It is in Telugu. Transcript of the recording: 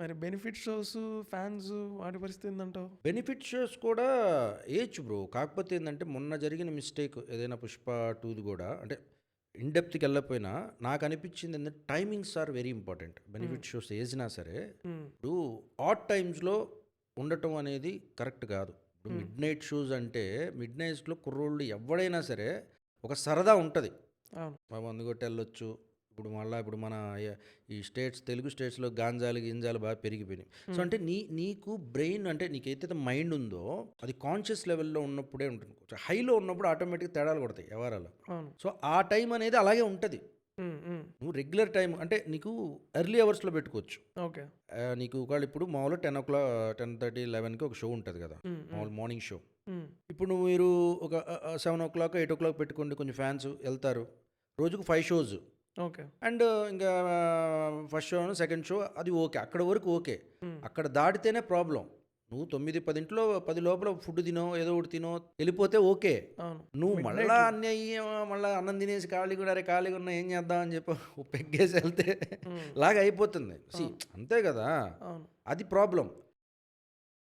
మరి బెనిఫిట్ షోస్ ఫ్యాన్స్ వాటి పరిస్థితి ఏందంటావు? బెనిఫిట్ షోస్ కూడా ఏయచ్చు బ్రో. కాకపోతే ఏంటంటే మొన్న జరిగిన మిస్టేక్ ఏదైనా పుష్ప టూది కూడా అంటే ఇన్డెప్త్కి వెళ్ళకపోయినా నాకు అనిపించింది ఏంటంటే timings are very important benefit shows వేసినా సరే మ్మ్. ఇప్పుడు ఆట్ టైమ్స్లో ఉండటం అనేది కరెక్ట్ కాదు. ఇప్పుడు మిడ్ నైట్ షోస్ అంటే మిడ్ నైట్స్లో కుర్రోళ్ళు ఎవడైనా సరే ఒక సరదా ఉంటుంది. మందు కొట్టి వెళ్ళొచ్చు. ఇప్పుడు మళ్ళీ ఇప్పుడు మన ఈ స్టేట్స్ తెలుగు స్టేట్స్లో గాంజాలు గింజాలు బాగా పెరిగిపోయినాయి. సో అంటే నీ నీకు బ్రెయిన్ అంటే నీకైతే మైండ్ ఉందో అది కాన్షియస్ లెవెల్లో ఉన్నప్పుడే ఉంటుంది కొంచెం. హైలో ఉన్నప్పుడు ఆటోమేటిక్గా తేడాలు కొడతాయి వ్యవహారాలు. సో ఆ టైం అనేది అలాగే ఉంటుంది. నువ్వు రెగ్యులర్ టైం అంటే నీకు ఎర్లీ అవర్స్లో పెట్టుకోవచ్చు. ఓకే. నీకు ఒకవేళ ఇప్పుడు మామూలుగా ten o'clock ten thirty లెవెన్కి ఒక షో ఉంటుంది కదా. మ్మ్, మ్మ్. మామూలు మార్నింగ్ షో. ఇప్పుడు నువ్వు మీరు ఒక seven o'clock eight o'clock పెట్టుకోండి కొంచెం ఫ్యాన్స్ వెళ్తారు. రోజుకు ఫైవ్ షోస్. ఓకే. అండ్ ఇంకా ఫస్ట్ షో సెకండ్ షో అది ఓకే. అక్కడ వరకు ఓకే. అక్కడ దాటితేనే ప్రాబ్లం. నువ్వు తొమ్మిది పదింట్లో పది లోపల ఫుడ్ తినో ఏదో ఒకటి తినో వెళ్ళిపోతే ఓకే. నువ్వు మళ్ళా అన్నీ అయ్యి మళ్ళీ అన్నం తినేసి ఖాళీగా అరే ఖాళీగా ఉన్నా ఏం చేద్దాం అని చెప్పి పెగ్గేసి వెళ్తే. లాగా అయిపోతుంది సి అంతే కదా. అది ప్రాబ్లం.